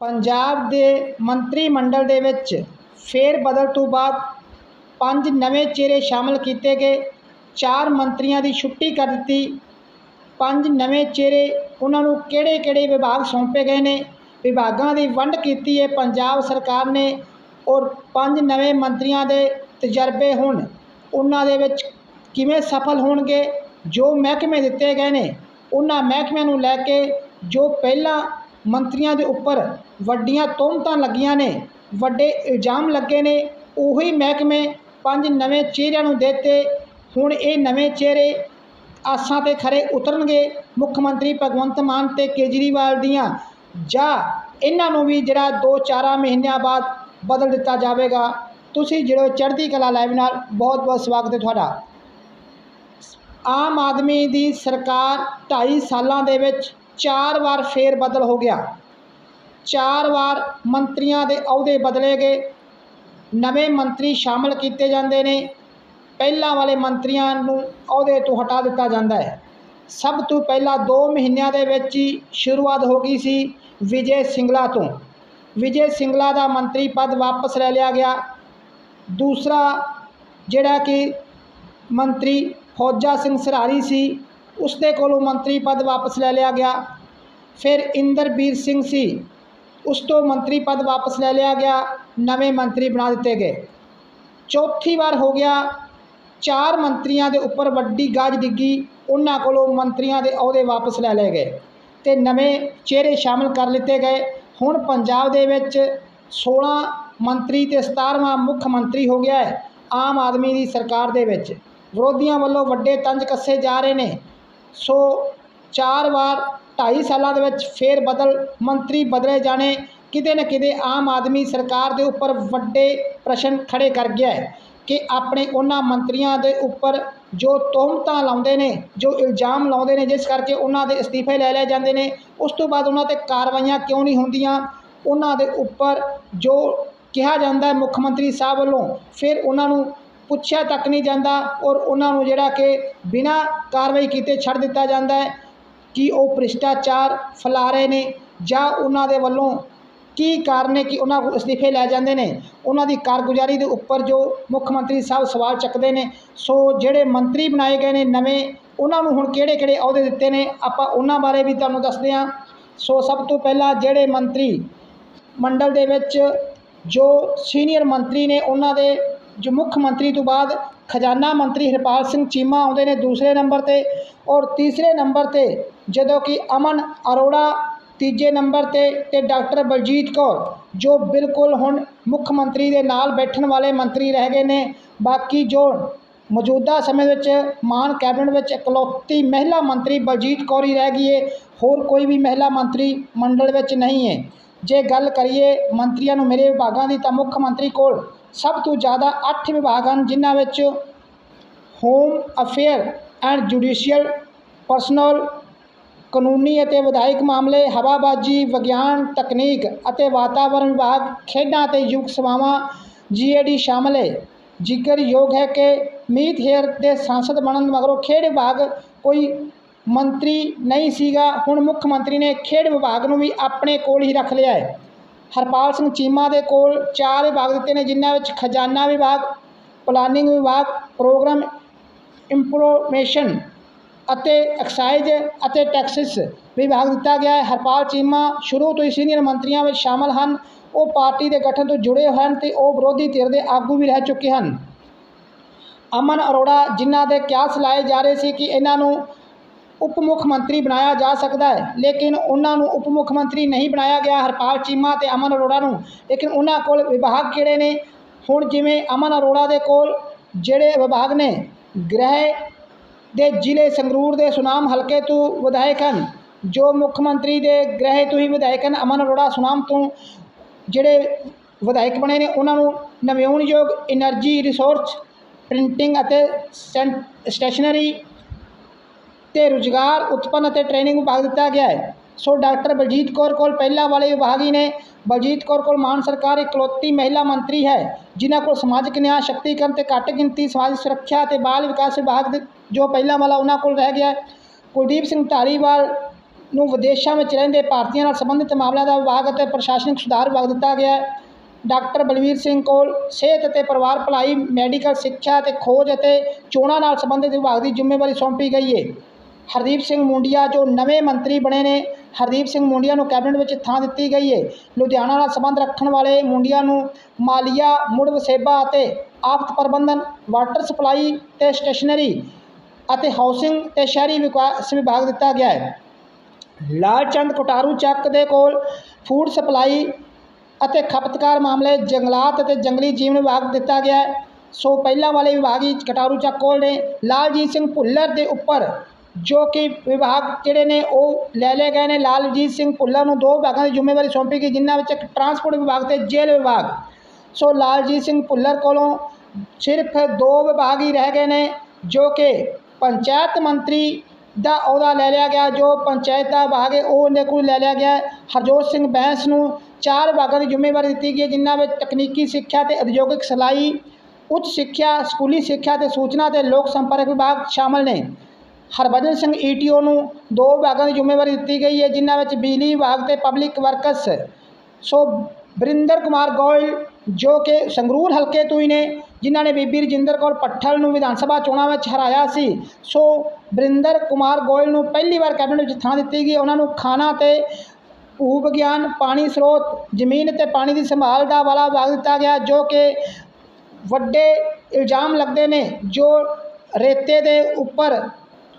ਪੰਜਾਬ ਦੇ ਮੰਤਰੀ ਮੰਡਲ ਦੇ ਵਿੱਚ ਫੇਰ ਬਦਲ ਤੋਂ ਬਾਅਦ ਪੰਜ ਨਵੇਂ ਚਿਹਰੇ ਸ਼ਾਮਲ ਕੀਤੇ ਗਏ। ਚਾਰ ਮੰਤਰੀਆਂ ਦੀ ਛੁੱਟੀ ਕਰ ਦਿੱਤੀ। ਪੰਜ ਨਵੇਂ ਚਿਹਰੇ ਉਹਨਾਂ ਨੂੰ ਕਿਹੜੇ ਕਿਹੜੇ ਵਿਭਾਗ ਸੌਂਪੇ ਗਏ ਨੇ? ਵਿਭਾਗਾਂ ਦੀ ਵੰਡ ਕੀਤੀ ਹੈ ਪੰਜਾਬ ਸਰਕਾਰ ਨੇ ਔਰ ਪੰਜ ਨਵੇਂ ਮੰਤਰੀਆਂ ਦੇ ਤਜਰਬੇ ਹੁਣ ਉਹਨਾਂ ਦੇ ਵਿੱਚ ਕਿਵੇਂ ਸਫਲ ਹੋਣਗੇ? ਜੋ ਮਹਿਕਮੇ ਦਿੱਤੇ ਗਏ ਨੇ, ਉਹਨਾਂ ਮਹਿਕਮਿਆਂ ਨੂੰ ਲੈ ਕੇ ਜੋ ਪਹਿਲਾਂ ਮੰਤਰੀਆਂ ਦੇ ਉੱਪਰ ਵੱਡੀਆਂ ਤੋਹਮਤਾਂ ਲੱਗੀਆਂ ਨੇ, ਵੱਡੇ ਇਲਜ਼ਾਮ ਲੱਗੇ ਨੇ, ਉਹੀ ਮਹਿਕਮੇ ਪੰਜ ਨਵੇਂ ਚਿਹਰਿਆਂ ਨੂੰ ਦਿੱਤੇ, ਹੁਣ ਇਹ ਨਵੇਂ ਚਿਹਰੇ ਆਸਾਂ ਤੇ ਖਰੇ ਉਤਰਨਗੇ ਮੁੱਖ ਮੰਤਰੀ ਭਗਵੰਤ ਮਾਨ ਤੇ ਕੇਜਰੀਵਾਲ ਦੀਆਂ, ਜਾਂ ਇਹਨਾਂ ਨੂੰ ਵੀ ਜਿਹੜਾ ਦੋ ਚਾਰਾਂ ਮਹੀਨਿਆਂ ਬਾਅਦ ਬਦਲ ਦਿੱਤਾ ਜਾਵੇਗਾ। ਤੁਸੀਂ ਜਿਹੜੇ ਚੜ੍ਹਦੀ ਕਲਾ ਲਾਈਵ ਨਾਲ ਬਹੁਤ ਬਹੁਤ ਸਵਾਗਤ ਹੈ ਤੁਹਾਡਾ। ਆਮ ਆਦਮੀ ਦੀ ਸਰਕਾਰ 2.5 ਸਾਲਾਂ ਦੇ ਵਿੱਚ ਚਾਰ ਵਾਰ ਫੇਰ ਬਦਲ ਹੋ ਗਿਆ। ਚਾਰ ਵਾਰ ਮੰਤਰੀਆਂ ਦੇ ਅਹੁਦੇ ਬਦਲੇ ਗਏ। ਨਵੇਂ ਮੰਤਰੀ ਸ਼ਾਮਲ ਕੀਤੇ ਜਾਂਦੇ ਨੇ। ਪਹਿਲਾਂ ਵਾਲੇ ਮੰਤਰੀਆਂ ਨੂੰ ਅਹੁਦੇ ਤੋਂ ਹਟਾ ਦਿੱਤਾ ਜਾਂਦਾ ਹੈ। ਸਭ ਤੋਂ ਪਹਿਲਾਂ 2 ਮਹੀਨਿਆਂ ਦੇ ਵਿੱਚ ਹੀ ਸ਼ੁਰੂਆਤ ਹੋ ਗਈ ਸੀ ਵਿਜੇ ਸਿੰਗਲਾ ਤੋਂ। ਵਿਜੇ ਸਿੰਗਲਾ ਦਾ ਮੰਤਰੀ ਪਦ ਵਾਪਸ ਲੈ ਲਿਆ ਗਿਆ। ਦੂਸਰਾ ਜਿਹੜਾ ਕਿ ਮੰਤਰੀ ਫੌਜਾ ਸਿੰਘ ਸਰਾਰੀ ਸੀ ਉਸ ਦੇ ਕੋਲੋਂ ਮੰਤਰੀ ਪਦ ਵਾਪਸ ਲੈ ਲਿਆ ਗਿਆ। ਫਿਰ ਇੰਦਰਬੀਰ ਸਿੰਘ ਸੀ। ਉਸ ਤੋਂ ਮੰਤਰੀ ਪਦ ਵਾਪਸ ਲੈ ਲਿਆ ਗਿਆ। ਨਵੇਂ ਮੰਤਰੀ ਬਣਾ ਦਿੱਤੇ ਗਏ। ਚੌਥੀ ਵਾਰ ਹੋ ਗਿਆ। ਚਾਰ ਮੰਤਰੀਆਂ ਦੇ ਉੱਪਰ ਵੱਡੀ ਗਾਜ ਡਿੱਗੀ। ਉਹਨਾਂ ਕੋਲੋਂ ਮੰਤਰੀਆਂ ਦੇ ਅਹੁਦੇ ਵਾਪਸ ਲੈ ਲਏ ਗਏ ਤੇ ਨਵੇਂ ਚਿਹਰੇ ਸ਼ਾਮਲ ਕਰ ਲਿੱਤੇ ਗਏ। ਹੁਣ ਪੰਜਾਬ ਦੇ ਵਿੱਚ 16 ਮੰਤਰੀ ਤੇ 17ਵਾਂ ਮੁੱਖ ਮੰਤਰੀ ਹੋ ਗਿਆ ਹੈ ਆਮ ਆਦਮੀ ਦੀ ਸਰਕਾਰ ਦੇ ਵਿੱਚ। ਵਿਰੋਧੀਆਂ ਵੱਲੋਂ ਵੱਡੇ ਤੰਜ ਕੱਸੇ ਜਾ ਰਹੇ ਨੇ। ਸੋ ਚਾਰ ਵਾਰ 2.5 ਸਾਲਾਂ ਦੇ ਵਿੱਚ ਫੇਰ ਬਦਲ, ਮੰਤਰੀ ਬਦਲੇ ਜਾਣੇ, ਕਿਤੇ ਨਾ ਕਿਤੇ ਆਮ ਆਦਮੀ ਸਰਕਾਰ ਦੇ ਉੱਪਰ ਵੱਡੇ ਪ੍ਰਸ਼ਨ ਖੜੇ ਕਰ ਗਿਆ ਹੈ ਕਿ ਆਪਣੇ ਉਹਨਾਂ ਮੰਤਰੀਆਂ ਦੇ ਉੱਪਰ ਜੋ ਤੋਹਮਤਾਂ ਲਾਉਂਦੇ ਨੇ, ਜੋ ਇਲਜ਼ਾਮ ਲਾਉਂਦੇ ਨੇ, ਜਿਸ ਕਰਕੇ ਉਹਨਾਂ ਦੇ ਅਸਤੀਫੇ ਲੈ ਲਏ ਜਾਂਦੇ ਨੇ, ਉਸ ਤੋਂ ਬਾਅਦ ਉਹਨਾਂ ਤੇ ਕਾਰਵਾਈਆਂ ਕਿਉਂ ਨਹੀਂ ਹੁੰਦੀਆਂ? ਉਹਨਾਂ ਦੇ ਉੱਪਰ ਜੋ ਕਿਹਾ ਜਾਂਦਾ ਹੈ ਮੁੱਖ ਮੰਤਰੀ ਸਾਹਿਬ ਵੱਲੋਂ, ਫਿਰ ਉਹਨਾਂ ਨੂੰ ਪੁੱਛਿਆ ਤੱਕ ਨਹੀਂ ਜਾਂਦਾ ਔਰ ਉਹਨਾਂ ਨੂੰ ਜਿਹੜਾ ਕਿ ਬਿਨਾਂ ਕਾਰਵਾਈ ਕੀਤੇ ਛੱਡ ਦਿੱਤਾ ਜਾਂਦਾ ਹੈ। ਕਿ ਉਹ ਭ੍ਰਿਸ਼ਟਾਚਾਰ ਫੈਲਾ ਰਹੇ ਨੇ ਜਾਂ ਉਹਨਾਂ ਦੇ ਵੱਲੋਂ ਕੀ ਕਾਰਨ ਹੈ ਕਿ ਉਹਨਾਂ ਕੋਲ ਅਸਤੀਫੇ ਲੈ ਜਾਂਦੇ ਨੇ? ਉਹਨਾਂ ਦੀ ਕਾਰਗੁਜ਼ਾਰੀ ਦੇ ਉੱਪਰ ਜੋ ਮੁੱਖ ਮੰਤਰੀ ਸਾਹਿਬ ਸਵਾਲ ਚੱਕਦੇ ਨੇ, ਸੋ ਜਿਹੜੇ ਮੰਤਰੀ ਬਣਾਏ ਗਏ ਨੇ ਨਵੇਂ, ਉਹਨਾਂ ਨੂੰ ਹੁਣ ਕਿਹੜੇ ਕਿਹੜੇ ਅਹੁਦੇ ਦਿੱਤੇ ਨੇ? ਆਪਾਂ ਉਹਨਾਂ ਬਾਰੇ ਵੀ ਤੁਹਾਨੂੰ ਦੱਸਦੇ ਹਾਂ। ਸੋ ਸਭ ਤੋਂ ਪਹਿਲਾਂ ਜਿਹੜੇ ਮੰਤਰੀ ਮੰਡਲ ਦੇ ਵਿੱਚ ਜੋ ਸੀਨੀਅਰ ਮੰਤਰੀ ਨੇ, ਉਹਨਾਂ ਦੇ ਜੋ ਮੁੱਖ ਮੰਤਰੀ ਤੋਂ ਬਾਅਦ ਖਜ਼ਾਨਾ ਮੰਤਰੀ ਹਰਪਾਲ ਸਿੰਘ ਚੀਮਾ ਆਉਂਦੇ ਨੇ ਦੂਸਰੇ ਨੰਬਰ ਤੇ ਔਰ ਤੀਸਰੇ ਨੰਬਰ ਤੇ ਜਦੋਂ ਕਿ ਅਮਨ ਅਰੋੜਾ ਤੀਜੇ ਨੰਬਰ ਤੇ ਤੇ ਡਾਕਟਰ ਬਲਜੀਤ ਕੌਰ, ਜੋ ਬਿਲਕੁਲ ਹੁਣ ਮੁੱਖ ਮੰਤਰੀ ਦੇ ਨਾਲ ਬੈਠਣ ਵਾਲੇ ਮੰਤਰੀ ਰਹਿ ਗਏ ਨੇ। ਬਾਕੀ ਜੋ ਮੌਜੂਦਾ ਸਮੇਂ ਵਿੱਚ ਮਾਨ ਕੈਬਨਿਟ ਵਿੱਚ ਇਕਲੌਤੀ ਮਹਿਲਾ ਮੰਤਰੀ ਬਲਜੀਤ ਕੌਰ ਹੀ ਰਹਿ ਗਈ ਹੈ ਹੋਰ ਕੋਈ ਵੀ ਮਹਿਲਾ ਮੰਤਰੀ ਮੰਡਲ ਵਿੱਚ ਨਹੀਂ ਹੈ ਜੇ ਗੱਲ ਕਰੀਏ ਮੰਤਰੀਆਂ ਨੂੰ ਮੇਰੇ ਵਿਭਾਗਾਂ ਦੀ ਤਾਂ ਮੁੱਖ ਮੰਤਰੀ ਕੋਲ ਸਭ ਤੋਂ ਜ਼ਿਆਦਾ 8 ਵਿਭਾਗ ਹਨ, ਜਿਨ੍ਹਾਂ ਵਿੱਚ home affair and judicial personnel ਕਾਨੂੰਨੀ ਅਤੇ ਵਿਧਾਇਕ ਮਾਮਲੇ, ਹਵਾਬਾਜੀ, ਵਿਗਿਆਨ, ਤਕਨੀਕ ਅਤੇ ਵਾਤਾਵਰਣ ਵਿਭਾਗ, ਖੇਡਾਂ ਅਤੇ ਯੁਵਕ ਸੇਵਾਵਾਂ ਜੀਏਡੀ ਸ਼ਾਮਲ ਹੈ। ਜ਼ਿਕਰਯੋਗ ਹੈ ਕਿ ਮੀਤ ਹੇਅਰ ਦੇ ਸੰਸਦ ਬਣਨ ਮਗਰੋਂ ਖੇਡ ਵਿਭਾਗ ਕੋਈ ਮੰਤਰੀ ਨਹੀਂ ਸੀਗਾ। ਹੁਣ ਮੁੱਖ ਮੰਤਰੀ ਨੇ ਖੇਡ ਵਿਭਾਗ ਨੂੰ ਵੀ ਆਪਣੇ ਕੋਲ ਹੀ ਰੱਖ ਲਿਆ ਹੈ। ਹਰਪਾਲ ਸਿੰਘ ਚੀਮਾ ਦੇ ਕੋਲ ਚਾਰ ਵਿਭਾਗ ਦਿੱਤੇ ਨੇ, ਜਿਨ੍ਹਾਂ ਵਿੱਚ ਖਜ਼ਾਨਾ ਵਿਭਾਗ ਪਲਾਨਿੰਗ ਵਿਭਾਗ ਪ੍ਰੋਗਰਾਮ ਇੰਪਰੋਮੇਸ਼ਨ ਅਤੇ ਐਕਸਾਈਜ਼ ਅਤੇ ਟੈਕਸਿਸ ਵਿਭਾਗ ਦਿੱਤਾ ਗਿਆ ਹੈ। ਹਰਪਾਲ ਚੀਮਾ ਸ਼ੁਰੂ ਤੋਂ ਹੀ ਸੀਨੀਅਰ ਮੰਤਰੀਆਂ ਵਿੱਚ ਸ਼ਾਮਲ ਹਨ। ਉਹ ਪਾਰਟੀ ਦੇ ਗਠਨ ਤੋਂ ਜੁੜੇ ਹੋਏ ਹਨ ਤੇ ਉਹ ਵਿਰੋਧੀ ਧਿਰ ਦੇ ਆਗੂ ਵੀ ਰਹਿ ਚੁੱਕੇ ਹਨ। ਅਮਨ ਅਰੋੜਾ, ਜਿਨ੍ਹਾਂ ਦੇ ਕਿਆਸ ਲਾਏ ਜਾ ਰਹੇ ਸੀ ਕਿ ਇਹਨਾਂ ਨੂੰ ਉਪ ਮੁੱਖ ਮੰਤਰੀ ਬਣਾਇਆ ਜਾ ਸਕਦਾ ਹੈ। ਲੇਕਿਨ ਉਹਨਾਂ ਨੂੰ ਉਪ ਮੁੱਖ ਮੰਤਰੀ ਨਹੀਂ ਬਣਾਇਆ ਗਿਆ। ਹਰਪਾਲ ਚੀਮਾ ਤੇ ਅਮਨ ਅਰੋੜਾ ਨੂੰ। ਲੇਕਿਨ ਉਹਨਾਂ ਕੋਲ ਵਿਭਾਗ ਕਿਹੜੇ ਨੇ? ਹੁਣ ਜਿਵੇਂ ਅਮਨ ਅਰੋੜਾ ਦੇ ਕੋਲ ਜਿਹੜੇ ਵਿਭਾਗ ਨੇ, ਗ੍ਰਹਿ ਦੇ ਜ਼ਿਲ੍ਹੇ ਸੰਗਰੂਰ ਦੇ ਸੁਨਾਮ ਹਲਕੇ ਤੋਂ ਵਿਧਾਇਕ ਹਨ, ਜੋ ਮੁੱਖ ਮੰਤਰੀ ਦੇ ਗ੍ਰਹਿ ਤੋਂ ਹੀ ਵਿਧਾਇਕ ਹਨ। ਅਮਨ ਅਰੋੜਾ ਸੁਨਾਮ ਤੋਂ ਜਿਹੜੇ ਵਿਧਾਇਕ ਬਣੇ ਨੇ, ਉਹਨਾਂ ਨੂੰ ਨਵਿਆਉਣਯੋਗ એનર્ਜੀ ਰਿਸੋਰਸ ਪ੍ਰਿੰਟਿੰਗ ਅਤੇ ਸਟੇਸ਼ਨਰੀ ਤੇ ਰੁਜ਼ਗਾਰ ਉਤਪੰਨ ਅਤੇ ਟ੍ਰੇਨਿੰਗ ਵਿਭਾਗ ਦਿੱਤਾ ਗਿਆ ਹੈ। ਸੋ ਡਾਕਟਰ ਬਲਜੀਤ ਕੌਰ ਕੋਲ ਪਹਿਲਾਂ ਵਾਲੇ ਵਿਭਾਗ ਹੀ ਨੇ, ਬਲਜੀਤ ਕੌਰ ਕੋਲ ਮਾਨ ਸਰਕਾਰ ਇਕਲੌਤੀ ਮਹਿਲਾ ਮੰਤਰੀ ਹੈ, ਜਿਨ੍ਹਾਂ ਕੋਲ ਸਮਾਜਿਕ ਨਿਆਂ, ਸ਼ਕਤੀਕਰਨ ਤੇ ਘੱਟ ਗਿਣਤੀ ਸਮਾਜ ਸੁਰੱਖਿਆ ਤੇ ਬਾਲ ਵਿਕਾਸ ਵਿਭਾਗ ਦੇ ਜੋ ਪਹਿਲਾਂ ਵਾਲਾ ਉਹਨਾਂ ਕੋਲ ਰਹਿ ਗਿਆ ਕੁਲਦੀਪ ਸਿੰਘ ਧਾਲੀਵਾਲ ਨੂੰ ਵਿਦੇਸ਼ਾਂ ਵਿੱਚ ਰਹਿੰਦੇ ਭਾਰਤੀਆਂ ਨਾਲ ਸੰਬੰਧਿਤ ਮਾਮਲਿਆਂ ਦਾ ਵਿਭਾਗ ਅਤੇ ਪ੍ਰਸ਼ਾਸਨਿਕ ਸੁਧਾਰ ਵਿਭਾਗ ਦਿੱਤਾ ਗਿਆ ਹੈ। ਡਾਕਟਰ ਬਲਵੀਰ ਸਿੰਘ ਕੋਲ ਸਿਹਤ ਅਤੇ ਪਰਿਵਾਰ ਭਲਾਈ, ਮੈਡੀਕਲ ਸਿੱਖਿਆ ਅਤੇ ਖੋਜ ਅਤੇ ਚੋਣਾਂ ਨਾਲ ਸੰਬੰਧਿਤ ਵਿਭਾਗ ਦੀ ਜ਼ਿੰਮੇਵਾਰੀ ਸੌਂਪੀ ਗਈ ਹੈ। ਹਰਦੀਪ ਸਿੰਘ ਮੁੰਡੀਆ, ਜੋ ਨਵੇਂ ਮੰਤਰੀ ਬਣੇ ਨੇ, ਹਰਦੀਪ ਸਿੰਘ ਮੁੰਡੀਆ ਨੂੰ ਕੈਬਨਿਟ ਵਿੱਚ ਥਾਂ ਦਿੱਤੀ ਗਈ ਹੈ ਲੁਧਿਆਣਾ ਨਾਲ ਸੰਬੰਧ ਰੱਖਣ ਵਾਲੇ ਮੁੰਡੀਆ ਨੂੰ ਮਾਲੀਆ, ਮੁੜ ਵਸੇਬਾ ਅਤੇ ਆਫਤ ਪ੍ਰਬੰਧਨ, ਵਾਟਰ ਸਪਲਾਈ ਤੇ ਸਟੇਸ਼ਨਰੀ ਅਤੇ ਹਾਊਸਿੰਗ ਤੇ ਸ਼ਹਿਰੀ ਵਿਕਾਸ ਵਿਭਾਗ ਦਿੱਤਾ ਗਿਆ ਹੈ ਲਾਲ ਚੰਦ ਕਟਾਰੂ ਚੱਕ ਦੇ ਕੋਲ ਫੂਡ ਸਪਲਾਈ ਅਤੇ ਖਪਤਕਾਰ ਮਾਮਲੇ ਜੰਗਲਾਤ ਅਤੇ ਜੰਗਲੀ ਜੀਵਨ ਵਿਭਾਗ ਦਿੱਤਾ ਗਿਆ ਹੈ ਸੋ ਪਹਿਲਾਂ ਵਾਲੇ ਵਿਭਾਗ ਹੀ ਕਟਾਰੂ ਚੱਕ ਕੋਲ ਨੇ। ਲਾਲਜੀਤ ਸਿੰਘ ਭੁੱਲਰ ਦੇ ਉੱਪਰ ਜੋ ਕਿ ਵਿਭਾਗ ਜਿਹੜੇ ਨੇ ਉਹ ਲੈ ਲਏ ਗਏ ਨੇ। ਲਾਲਜੀਤ ਸਿੰਘ ਭੁੱਲਰ ਨੂੰ ਦੋ ਵਿਭਾਗਾਂ ਦੀ ਜ਼ਿੰਮੇਵਾਰੀ ਸੌਂਪੀ ਗਈ, ਜਿਨ੍ਹਾਂ ਵਿੱਚ ਇੱਕ ਟਰਾਂਸਪੋਰਟ ਵਿਭਾਗ ਤੇ ਜੇਲ੍ਹ ਵਿਭਾਗ। ਸੋ ਲਾਲਜੀਤ ਸਿੰਘ ਭੁੱਲਰ ਕੋਲੋਂ ਸਿਰਫ ਦੋ ਵਿਭਾਗ ਹੀ ਰਹਿ ਗਏ ਨੇ, ਜੋ ਕਿ ਪੰਚਾਇਤ ਮੰਤਰੀ ਦਾ ਅਹੁਦਾ ਲੈ ਲਿਆ ਗਿਆ, ਜੋ ਪੰਚਾਇਤ ਦਾ ਵਿਭਾਗ ਹੈ, ਉਹ ਉਹਦੇ ਕੋਲ ਲੈ ਲਿਆ ਗਿਆ। ਹਰਜੋਤ ਸਿੰਘ ਬੈਂਸ ਨੂੰ ਚਾਰ ਵਿਭਾਗਾਂ ਦੀ ਜ਼ਿੰਮੇਵਾਰੀ ਦਿੱਤੀ ਗਈ ਹੈ, ਜਿਨ੍ਹਾਂ ਵਿੱਚ ਤਕਨੀਕੀ ਸਿੱਖਿਆ ਤੇ ਉਦਯੋਗਿਕ ਸਿਲਾਈ, ਉੱਚ ਸਿੱਖਿਆ, ਸਕੂਲੀ ਸਿੱਖਿਆ ਤੇ ਸੂਚਨਾ ਤੇ ਲੋਕ ਸੰਪਰਕ ਵਿਭਾਗ ਸ਼ਾਮਲ ਨੇ। ਹਰਭਜਨ ਸਿੰਘ ਈਟੀਓ ਨੂੰ ਦੋ ਵਿਭਾਗਾਂ ਦੀ ਜ਼ਿੰਮੇਵਾਰੀ ਦਿੱਤੀ ਗਈ ਹੈ, ਜਿਨ੍ਹਾਂ ਵਿੱਚ ਬਿਜਲੀ ਵਿਭਾਗ ਤੇ public works. So Barinder Kumar Goyal, ਜੋ ਕਿ ਸੰਗਰੂਰ ਹਲਕੇ ਤੋਂ ਹੀ ਨੇ, ਜਿਨ੍ਹਾਂ ਨੇ ਬੀਬੀ ਰਜਿੰਦਰ ਕੌਰ ਪੱਠਲ ਨੂੰ ਵਿਧਾਨ ਸਭਾ ਚੋਣਾਂ ਵਿੱਚ ਹਰਾਇਆ ਸੀ। ਸੋ ਬਰਿੰਦਰ ਕੁਮਾਰ ਗੋਇਲ ਨੂੰ ਪਹਿਲੀ ਵਾਰ ਕੈਬਨਿਟ ਵਿੱਚ ਥਾਂ ਦਿੱਤੀ ਗਈ। ਉਹਨਾਂ ਨੂੰ ਖਾਣਾ ਤੇ ਭੂ ਵਿਗਿਆਨ, ਪਾਣੀ ਸਰੋਤ, ਜ਼ਮੀਨ ਤੇ ਪਾਣੀ ਦੀ ਸੰਭਾਲ ਦਾ ਵਾਲਾ ਵਿਭਾਗ ਦਿੱਤਾ ਗਿਆ, ਜੋ ਕਿ ਵੱਡੇ ਇਲਜ਼ਾਮ ਲੱਗਦੇ ਨੇ, ਜੋ ਰੇਤੇ ਦੇ ਉੱਪਰ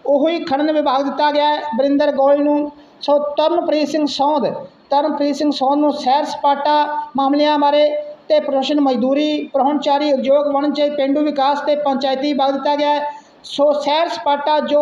ਉਹੀ ਖਣਨ ਵਿਭਾਗ ਦਿੱਤਾ ਗਿਆ ਹੈ। ਬਰਿੰਦਰ ਗੋਇਲ ਨੂੰ। ਸੋ ਤਰਨਪ੍ਰੀਤ ਸਿੰਘ ਸੌਂਦ, ਤਰਨਪ੍ਰੀਤ ਸਿੰਘ ਸੌਂਦ ਨੂੰ ਸੈਰ ਸਪਾਟਾ ਮਾਮਲਿਆਂ ਬਾਰੇ ਤੇ ਪ੍ਰੋਫੈਸ਼ਨ ਮਜ਼ਦੂਰੀ, ਪਰਾਹੁਣਚਾਰੀ ਉਦਯੋਗ ਵਣਜ, ਪੇਂਡੂ ਵਿਕਾਸ ਤੇ ਪੰਚਾਇਤੀ ਵਿਭਾਗ ਦਿੱਤਾ ਗਿਆ ਸੋ ਸੈਰ ਸਪਾਟਾ ਜੋ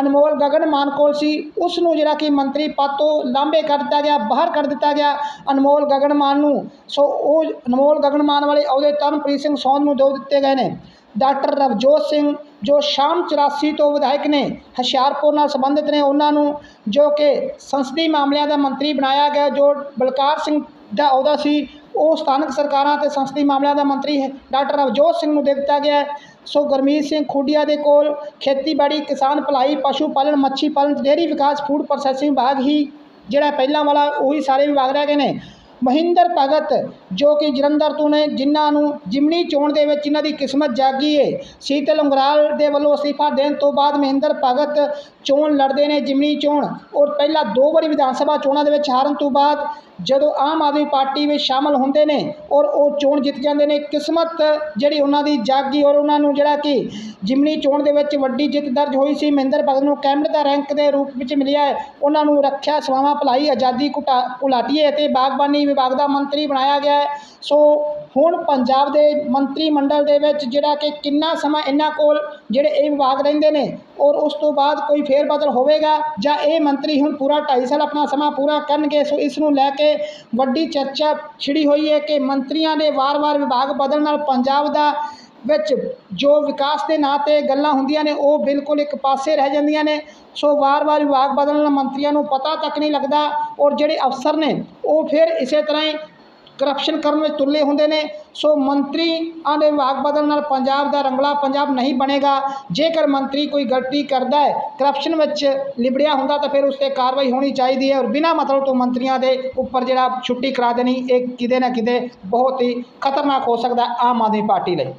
ਅਨਮੋਲ ਗਗਨ ਮਾਨ ਕੋਲ ਸੀ, ਉਸ ਨੂੰ ਜਿਹੜਾ ਕਿ ਮੰਤਰੀ ਪਦ ਤੋਂ ਲਾਂਭੇ ਕਰ ਦਿੱਤਾ ਗਿਆ, ਬਾਹਰ ਕਰ ਦਿੱਤਾ ਗਿਆ ਅਨਮੋਲ ਗਗਨ ਮਾਨ ਨੂੰ। ਸੋ ਉਹ ਅਨਮੋਲ ਗਗਨ ਮਾਨ ਵਾਲੇ ਅਹੁਦੇ ਤਰਨਪ੍ਰੀਤ ਸਿੰਘ ਸੌਂਦ ਨੂੰ ਦੋ ਦਿੱਤੇ ਗਏ ਨੇ। ਡਾਕਟਰ ਰਵਜੋਤ ਸਿੰਘ, ਜੋ ਸ਼ਾਮ 84 ਤੋਂ ਵਿਧਾਇਕ ਨੇ, ਹੁਸ਼ਿਆਰਪੁਰ ਨਾਲ ਸੰਬੰਧਿਤ ਨੇ, ਉਹਨਾਂ ਨੂੰ ਜੋ ਕਿ ਸੰਸਦੀ ਮਾਮਲਿਆਂ ਦਾ ਮੰਤਰੀ ਬਣਾਇਆ ਗਿਆ, ਜੋ ਬਲਕਾਰ ਸਿੰਘ ਦਾ ਅਹੁਦਾ ਸੀ, ਉਹ ਸਥਾਨਕ ਸਰਕਾਰਾਂ ਤੇ ਸੰਸਦੀ ਮਾਮਲਿਆਂ ਦਾ ਮੰਤਰੀ ਹੈ, ਡਾਕਟਰ ਰਵਜੋਤ ਸਿੰਘ ਨੂੰ ਦੇ ਦਿੱਤਾ ਗਿਆ ਹੈ। ਸੋ ਗੁਰਮੀਤ ਸਿੰਘ ਖੁੱਡੀਆ ਦੇ ਕੋਲ ਖੇਤੀਬਾੜੀ, ਕਿਸਾਨ ਭਲਾਈ, ਪਸ਼ੂ ਪਾਲਣ, ਮੱਛੀ ਪਾਲਣ ਡੇਅਰੀ ਵਿਕਾਸ, ਫੂਡ ਪ੍ਰੋਸੈਸਿੰਗ ਵਿਭਾਗ ਹੀ ਜਿਹੜਾ ਪਹਿਲਾਂ ਵਾਲਾ, ਉਹੀ ਸਾਰੇ ਵਿਭਾਗ ਰਹਿ ਗਏ ਨੇ। ਮਹਿੰਦਰ ਭਗਤ, ਜੋ ਕਿ ਜਲੰਧਰ ਤੋਂ ਨੇ, ਜਿਨ੍ਹਾਂ ਨੂੰ ਜਿਮਨੀ ਚੋਣ ਦੇ ਵਿੱਚ ਇਹਨਾਂ ਦੀ ਕਿਸਮਤ ਜਾਗੀ ਏ। ਸੀਤਲ ਉਂਗਰਾਲ ਦੇ ਵੱਲੋਂ ਅਸਤੀਫਾ ਦੇਣ ਤੋਂ ਬਾਅਦ ਮਹਿੰਦਰ ਭਗਤ ਚੋਣ ਲੜਦੇ ਨੇ ਜਿਮਨੀ ਚੋਣ। ਔਰ ਪਹਿਲਾਂ ਦੋ ਵਾਰੀ ਵਿਧਾਨ ਸਭਾ ਚੋਣਾਂ ਦੇ ਵਿੱਚ ਹਾਰਨ ਤੋਂ ਬਾਅਦ ਜਦੋਂ ਆਮ ਆਦਮੀ ਪਾਰਟੀ ਵਿੱਚ ਸ਼ਾਮਲ ਹੁੰਦੇ ਨੇ ਔਰ ਉਹ ਚੋਣ ਜਿੱਤ ਜਾਂਦੇ ਨੇ, ਕਿਸਮਤ ਜਿਹੜੀ ਉਹਨਾਂ ਦੀ ਜਾਗੀ ਔਰ ਉਹਨਾਂ ਨੂੰ ਜਿਹੜਾ ਕਿ ਜਿਮਨੀ ਚੋਣ ਦੇ ਵਿੱਚ ਵੱਡੀ ਜਿੱਤ ਦਰਜ ਹੋਈ ਸੀ, ਮਹਿੰਦਰ ਭਗਤ ਨੂੰ ਕੈਂਬਟ ਦਾ ਰੈਂਕ ਦੇ ਰੂਪ ਵਿੱਚ ਮਿਲਿਆ ਹੈ। ਉਹਨਾਂ ਨੂੰ ਰੱਖਿਆ ਸੇਵਾਵਾਂ ਭਲਾਈ, ਆਜ਼ਾਦੀ ਘੁਟਾ ਘੁਲਾਟੀਏ ਅਤੇ ਬਾਗਬਾਨੀ ਵਿਭਾਗ ਦਾ ਮੰਤਰੀ ਬਣਾਇਆ ਗਿਆ ਹੈ। ਸੋ ਹੁਣ ਪੰਜਾਬ ਦੇ ਮੰਤਰੀ ਮੰਡਲ ਦੇ ਵਿੱਚ ਜਿਹੜਾ ਕਿ ਕਿੰਨਾ ਸਮਾਂ ਇਹਨਾਂ ਕੋਲ ਜਿਹੜੇ ਇਹ ਵਿਭਾਗ ਰਹਿੰਦੇ ਨੇ ਔਰ ਉਸ ਤੋਂ ਬਾਅਦ ਕੋਈ ਫੇਰ ਬਦਲ ਹੋਵੇਗਾ ਜਾਂ ਇਹ ਮੰਤਰੀ ਹੁਣ ਪੂਰਾ 2.5 ਸਾਲ ਆਪਣਾ ਸਮਾਂ ਪੂਰਾ ਕਰਨਗੇ, ਸੋ ਇਸ ਨੂੰ ਲੈ ਕੇ ਵੱਡੀ ਚਰਚਾ ਛਿੜੀ ਹੋਈ ਹੈ ਕਿ ਮੰਤਰੀਆਂ ਦੇ ਵਾਰ-ਵਾਰ ਵਿਭਾਗ ਬਦਲਣ ਨਾਲ ਪੰਜਾਬ ਦਾ ਵਿੱਚ ਜੋ ਵਿਕਾਸ ਦੇ ਨਾਂ 'ਤੇ ਗੱਲਾਂ ਹੁੰਦੀਆਂ ਨੇ, ਉਹ ਬਿਲਕੁਲ ਇੱਕ ਪਾਸੇ ਰਹਿ ਜਾਂਦੀਆਂ ਨੇ। ਸੋ ਵਾਰ-ਵਾਰ ਵਿਭਾਗ ਬਦਲਣ ਨਾਲ ਮੰਤਰੀਆਂ ਨੂੰ ਪਤਾ ਤੱਕ ਨਹੀਂ ਲੱਗਦਾ ਔਰ ਜਿਹੜੇ ਅਫਸਰ ਨੇ, ਉਹ ਫਿਰ ਇਸੇ ਤਰ੍ਹਾਂ ਹੀ ਕਰਪਸ਼ਨ ਕਰਨ ਵਿੱਚ ਤੁੱਲੇ ਹੁੰਦੇ ਨੇ। ਸੋ ਮੰਤਰੀਆਂ ਦੇ ਵਿਭਾਗ ਬਦਲਣ ਨਾਲ ਪੰਜਾਬ ਦਾ ਰੰਗਲਾ ਪੰਜਾਬ ਨਹੀਂ ਬਣੇਗਾ। ਜੇਕਰ ਮੰਤਰੀ ਕੋਈ ਗਲਤੀ ਕਰਦਾ ਹੈ ਕਰਪਸ਼ਨ ਵਿੱਚ ਲਿਬੜਿਆ ਹੁੰਦਾ ਤਾਂ ਫਿਰ ਉਸ 'ਤੇ ਕਾਰਵਾਈ ਹੋਣੀ ਚਾਹੀਦੀ ਹੈ ਔਰ ਬਿਨਾਂ ਮਤਲਬ ਤੋਂ ਮੰਤਰੀਆਂ ਦੇ ਉੱਪਰ ਜਿਹੜਾ ਛੁੱਟੀ ਕਰਾ ਦੇਣੀ, ਇਹ ਕਿਤੇ ਨਾ ਕਿਤੇ ਬਹੁਤ ਹੀ ਖਤਰਨਾਕ ਹੋ ਸਕਦਾ ਆਮ ਆਦਮੀ ਪਾਰਟੀ ਲਈ।